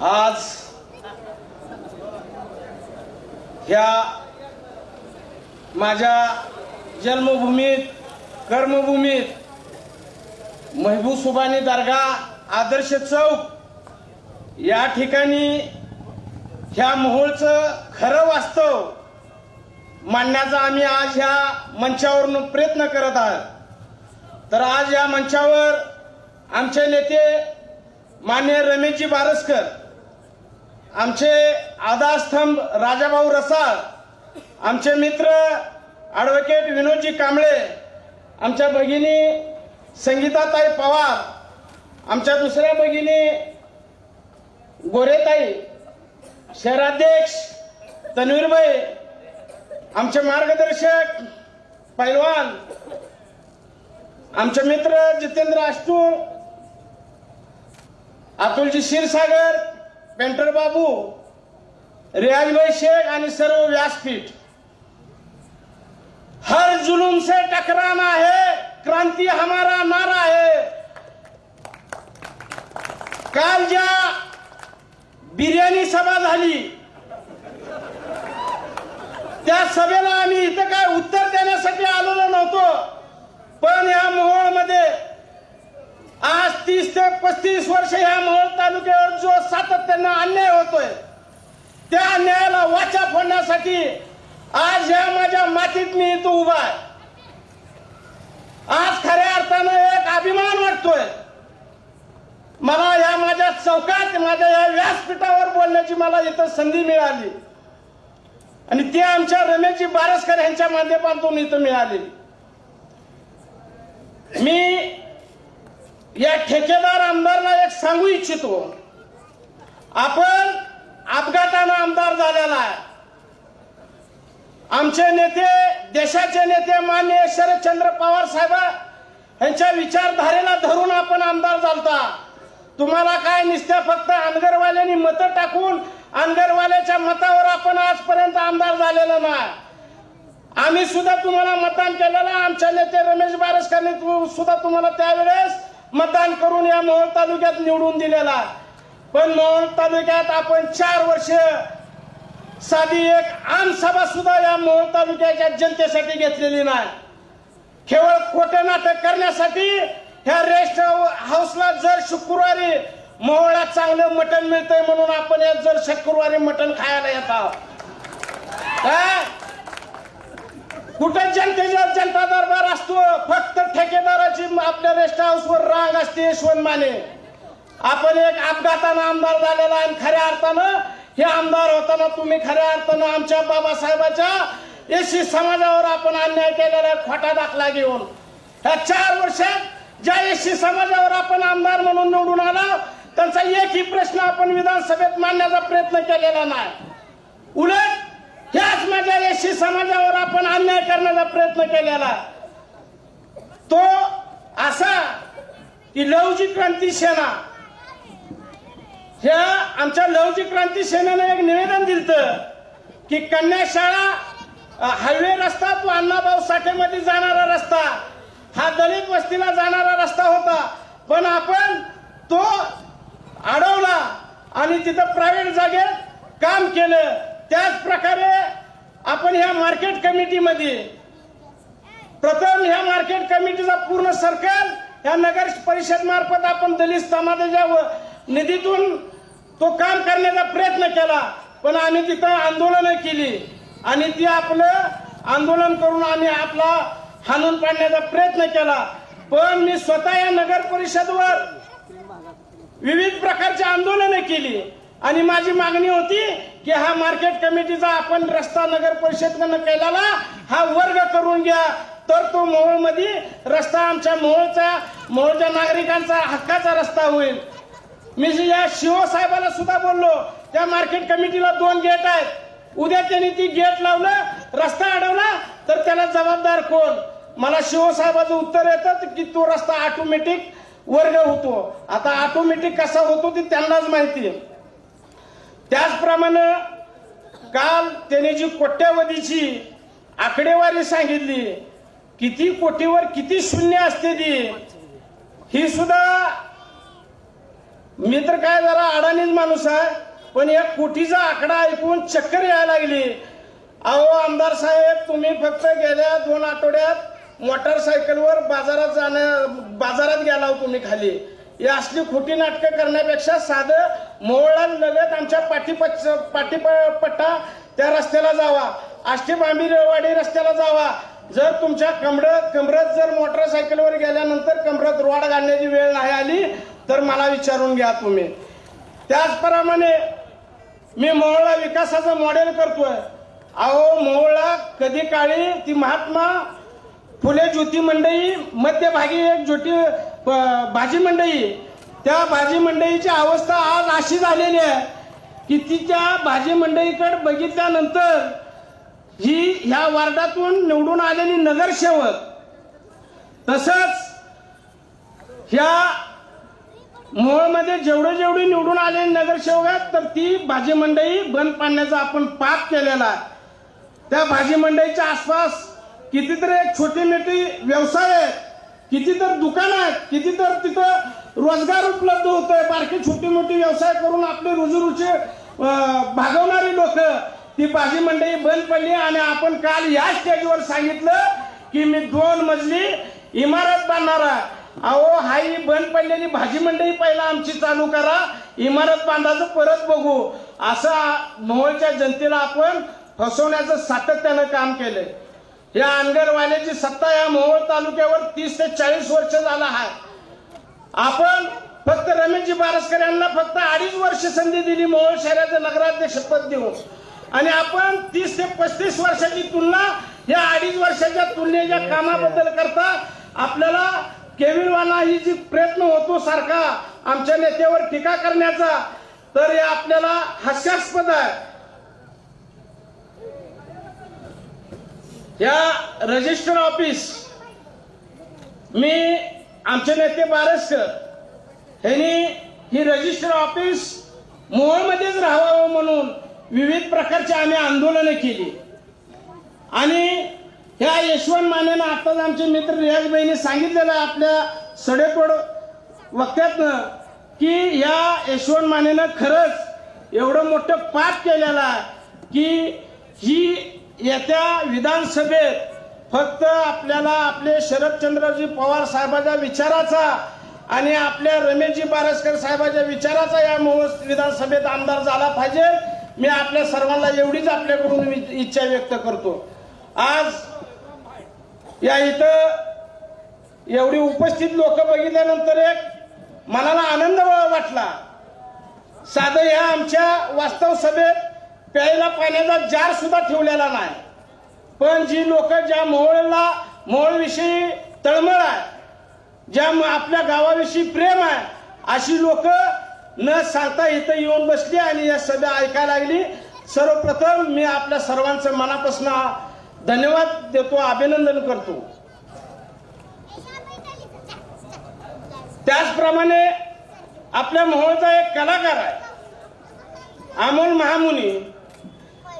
आज ह्या माझ्या जन्मभूमीत कर्मभूमीत महबूब सुबानी दर्गा आदर्श चौक या ठिकाणी ह्या मोहोळचं खरं वास्तव मांडण्याचा आम्ही आज ह्या मंचावरून प्रयत्न करत आहोत. तर आज या मंचावर आमचे नेते मान्य रमेशजी बारसकर आमचे आधारस्तंभ राजाभाऊ रसाळ आमचे मित्र ॲडव्होकेट विनोदजी कांबळे आमच्या भगिनी संगीताताई पवार आमच्या दुसऱ्या भगिनी गोरेताई शहराध्यक्ष तन्वीरबाई आमचे मार्गदर्शक पैलवान आमचे मित्र जितेंद्र आष्टू अतुलजी क्षीरसागर पेंटर बाबू रियाजभाई शेख आणि सर्व व्यासपीठ. हर जुलूम से टकराना है क्रांती हमारा नारा है काल ज्या बिर्याणी सभा झाली त्या सभेला आम्ही इथं काय उत्तर देण्यासाठी आलेलो नव्हतो पण या मोहोळमध्ये तीस ते पस्तीस वर्ष ह्या मोहोळ तालुक्यावर जो सातत्यानं अन्याय होतोय त्या अन्यायाला वाचा फोडण्यासाठी आज या माझ्या मातीत मी इथं उभा आहे. आज खऱ्या अर्थानं एक अभिमान वाटतोय. मला या माझ्या चौकात माझ्या या व्यासपीठावर बोलण्याची मला इथं संधी मिळाली. आणि ते आमच्या रमेशजी बारसकर यांच्या माध्यमातून इथं मिळाली. मी या ठेकेदार आमदारला एक सांगू इच्छितो. आपण अपघातानं आमदार झालेला आहे. आमचे नेते देशाचे नेते मान्य शरदचंद्र पवार साहेब यांच्या विचारधारेला धरून आपण आमदार झालता. तुम्हाला काय निसत्या फक्त अनगरवाल्यांनी मतं टाकून अनगरवाल्याच्या मतावर आपण आजपर्यंत आमदार झालेलो नाही. आम्ही सुद्धा तुम्हाला मतदान केलेलं आमच्या नेते रमेश बारसकरांनी सुद्धा तुम्हाला त्यावेळेस मतदान करून या मोहोळ तालुक्यात निवडून दिलेला पण मोहोळ तालुक्यात आपण चार वर्ष साधी एक आमसभा सुद्धा या मोहोळ तालुक्याच्या जनतेसाठी घेतलेली नाही. केवळ खोटे नाटक करण्यासाठी ह्या रेस्ट हाऊसला जर शुक्रवारी मोहळा चांगलं मटण मिळतंय म्हणून आपण जर शुक्रवारी मटण खायला येत आहोत. कुठं जनतेच्या जनता दरबार असतो? फक्त ठेकेदाराची आपल्या रेस्ट हाऊसवर रांग असते यशवंत माने. आपण एक अपघातानं आमदार झालेला आणि खऱ्या अर्थानं हे आमदार होताना तुम्ही खऱ्या अर्थानं आमच्या बाबासाहेबाच्या एसी समाजावर आपण अन्याय केलेला खोटा दाखला घेऊन. ह्या चार वर्षात ज्या एसी समाजावर आपण आमदार म्हणून निवडून आला त्यांचा एकही प्रश्न आपण विधानसभेत मांडण्याचा प्रयत्न केलेला नाही. उलट ह्याच माझ्या एसी समाजावर आपण अन्याय करण्याचा प्रयत्न केलेला. तो असा की लवजी क्रांती सेना. ह्या आमच्या लवजी क्रांती सेनेनं एक निवेदन दिलं की कन्या शाळा हायवे रस्ता तो अण्णाभाऊ साठेमध्ये जाणारा रस्ता. हा दलित वस्तीला जाणारा रस्ता होता. पण आपण तो अडवला आणि तिथं प्रायव्हेट जागेत काम केलं. त्याच प्रकारे आपण ह्या मार्केट कमिटीमध्ये प्रथम ह्या मार्केट कमिटीचा पूर्ण सर्कल ह्या नगर परिषद मार्फत आपण दलित समाजाच्या निधीतून तो काम करण्याचा प्रयत्न केला. पण आम्ही तिथं आंदोलनं केली. आणि ती आपलं आंदोलन करून आम्ही आपला हाणून पाडण्याचा प्रयत्न केला. पण मी स्वतः या नगर परिषदवर विविध प्रकारची आंदोलनं केली. आणि माझी मागणी होती की हा मार्केट कमिटीचा आपण रस्ता नगर परिषदनं केलेला हा वर्ग करून घ्या. तर तो मोहोळमध्ये रस्ता आमच्या मोहोळचा मोहोळच्या नागरिकांचा हक्काचा रस्ता होईल. मी जे या शिवसाहेबाला सुद्धा बोललो त्या मार्केट कमिटीला दोन गेट आहेत. उद्या त्यांनी ती गेट लावलं रस्ता अडवला तर त्याला जबाबदार कोण? मला शिवसाहेबाचं उत्तर येतं की तो रस्ता ऑटोमॅटिक वर्ग होतो. आता ऑटोमॅटिक कसा होतो ते त्यांनाच माहिती आहे. त्याचप्रमाणे काल त्याने जी कोट्यावधीची आकडेवारी सांगितली किती कोटीवर किती शून्य असते ती ही सुद्धा मी तर काय जरा अडाणीच माणूस आहे पण या कोटीचा आकडा ऐकून चक्कर यायला लागली. अहो आमदार साहेब तुम्ही फक्त गेल्या दोन आठवड्यात मोटरसायकलवर बाजारात जाण्या बाजारात गेला हो तुम्ही खाली. ही असली खोटी नाटकं करण्यापेक्षा साधं मोहळा लगत आमच्या पाठीपच्च पाठीपट्टा त्या रस्त्याला जावा. आष्टी बांबीरेवाडी रस्त्याला जावा. जर तुमच्या कमरत कमरत जर मोटरसायकलवर गेल्यानंतर कमरत रोड घालण्याची वेळ नाही आली तर मला विचारून घ्या तुम्ही. त्याचप्रमाणे मी मोहळा विकासाचं मॉडेल करतोय. अहो मोहळा कधी काळी ती महात्मा फुले ज्योती मंडई मध्यभागी एक ज्योती भाजी मंडई. त्या भाजी मंडईची अवस्था आज अशी झालेली आहे की तिच्या भाजी मंडईकडे बघितल्यानंतर ही ह्या वार्डातून निवडून आलेली नगरसेवक तसंच ह्या मोहमध्ये जेवढे जेवढी निवडून आलेली नगरसेवक आहेत तर ती भाजी मंडई बंद पाडण्याचा आपण पाप केलेला आहे. त्या भाजी मंडईच्या आसपास कितीतरी एक छोटी मोठी व्यवसाय आहेत. किती तर दुकान आहेत किती तर तिथं रोजगार उपलब्ध होतोय. बारकी छोटी मोठी व्यवसाय करून आपली रोजीरोटी भागवणारी लोक ती भाजी मंडई बंद पडली आणि आपण काल या स्टेजवर सांगितलं की मी दोन मजली इमारत बांधणार आहे. अहो हा ही बंद पडलेली भाजी मंडई पहिला आमची चालू करा इमारत बांधायचं परत बघू. असं मोहोळच्या जनतेला आपण फसवण्याचं सातत्यानं काम केलंय. या अनगरवाल्याची सत्ता या मोहोळ तालुक्यावर तीस ते चाळीस वर्ष झाला आहे. आपण फक्त रमेशजी बारसकर यांना फक्त अडीच वर्ष संधी दिली मोहोळ शहराचं नगराध्यक्ष पद देऊन. आणि आपण तीस ते पस्तीस वर्षाची तुलना या अडीच वर्षाच्या तुलनेच्या कामाबद्दल करता आपल्याला केविलवाना ही जी प्रयत्न होतो सारखा आमच्या नेत्यावर टीका करण्याचा तर हे आपल्याला हास्यास्पद आहे. या रजिस्टर ऑफिस मी आमचे नेते बारसकर यांनी ही रजिस्टर ऑफिस मोहोळमध्येच राहावं म्हणून विविध प्रकारची आम्ही आंदोलनं केली. आणि ह्या यशवंत मानेनं आताच आमचे मित्र रियाजबाईने सांगितलेलं आपल्या सडेतोड वक्त्यातनं की या यशवंत मानेनं खरंच एवढं मोठं पाप केलेला की ही येत्या विधानसभेत फक्त आपल्याला आपले शरदचंद्रजी पवार साहेबाच्या विचाराचा आणि आपल्या रमेशजी बारसकर साहेबाच्या विचाराचा या विधानसभेत आमदार झाला पाहिजे. मी आपल्या सर्वांना एवढीच आपल्याकडून इच्छा व्यक्त करतो. आज या इथं एवढी उपस्थित लोक बघितल्यानंतर एक मनाला आनंद वाटला. साधं ह्या आमच्या वास्तव सभेत प्यायला पाण्याचा जार सुद्धा ठेवलेला नाही. पण जी लोक ज्या मोहोळला मोहळविषयी तळमळ आहे ज्या आपल्या गावाविषयी प्रेम आहे अशी लोक न सांगता इथं येऊन बसली आणि या सभा ऐकायला लागली. सर्वप्रथम मी आपल्या सर्वांचं मनापासून धन्यवाद देतो अभिनंदन करतो. त्याचप्रमाणे आपल्या मोहळचा एक कलाकार आहे अमोल महामुनी.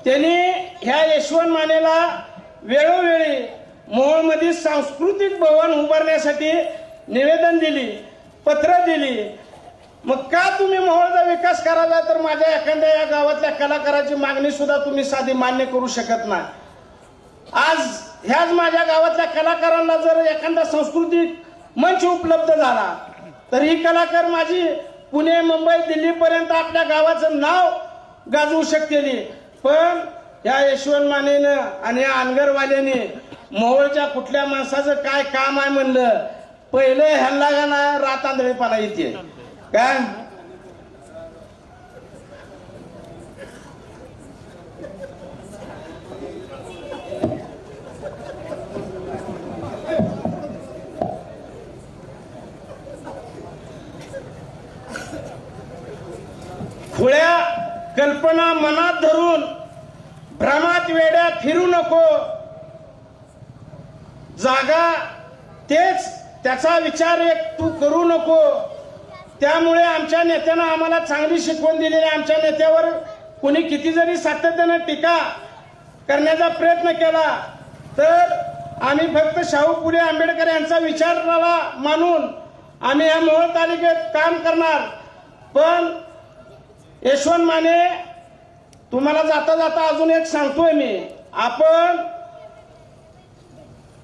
त्यांनी ह्या यशवंत मानेला वेळोवेळी मोहोळमध्ये सांस्कृतिक भवन उभारण्यासाठी निवेदन दिली पत्र दिली. मग का तुम्ही मोहोळचा विकास करायला तर माझ्या एखाद्या या गावातल्या कलाकाराची मागणी सुद्धा तुम्ही साधी मान्य करू शकत नाही. आज ह्याच माझ्या गावातल्या कलाकारांना जर एखादा सांस्कृतिक मंच उपलब्ध झाला तर ही कलाकार माझी पुणे मुंबई दिल्लीपर्यंत आपल्या गावाचं नाव गाजवू शकतेली. पण या यशवंत मानेनं आणि या अनगरवाल्याने मोहोळच्या कुठल्या माणसाचं काय काम आहे म्हणलं पहिलं ह्यांना का ना रात आंधळेपणा येते? काय? कल्पना मनात धरून भ्रमात वेड्या फिरू नको. जागा तेच त्याचा विचार एक तू करू नको. त्यामुळे आमच्या नेत्यानं आम्हाला चांगली शिकवण दिलेली आमच्या नेत्यावर कोणी किती जरी सातत्यानं टीका करण्याचा प्रयत्न केला तर आम्ही फक्त शाहू फुले आंबेडकर यांचा विचाराला मानून आम्ही या मोहोळ तालुक्यात काम करणार. पण यशवंत माने तुम्हाला जाता जाता अजून एक सांगतोय मी. आपण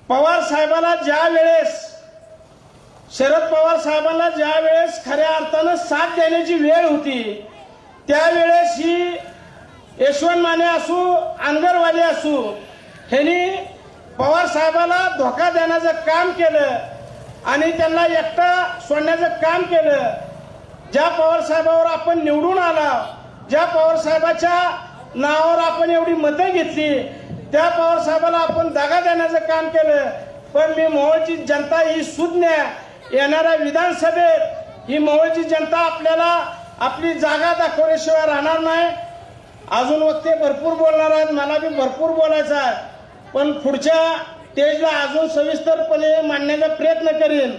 पवार साहेबाला ज्या वेळेस शरद पवार साहेबांना ज्या वेळेस खऱ्या अर्थानं साथ देण्याची वेळ होती त्यावेळेस ही यशवंत माने असू आंगरवाले असू ह्यांनी पवार साहेबाला धोका देण्याचं काम केलं आणि त्यांना एकटा सोडण्याचं काम केलं. ज्या पवार साहेबावर आपण निवडून आला ज्या पवारसाहेबाच्या नावावर आपण एवढी मतं घेतली त्या पवारसाहेबाला आपण दागा देण्याचं काम केलं. पण मी मोहोळची जनता ही सुज्ञ येणाऱ्या विधानसभेत ही मोहोळची जनता आपल्याला आपली जागा दाखवल्याशिवाय राहणार नाही. अजून वक्ते भरपूर बोलणार आहेत मला बी भरपूर बोलायचं आहे. पण पुढच्या स्टेजला अजून सविस्तरपणे मांडण्याचा प्रयत्न करेन.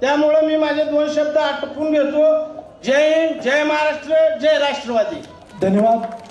त्यामुळं मी माझे दोन शब्द आटपून घेतो. जय हिंद जय महाराष्ट्र जय राष्ट्रवादी. धन्यवाद.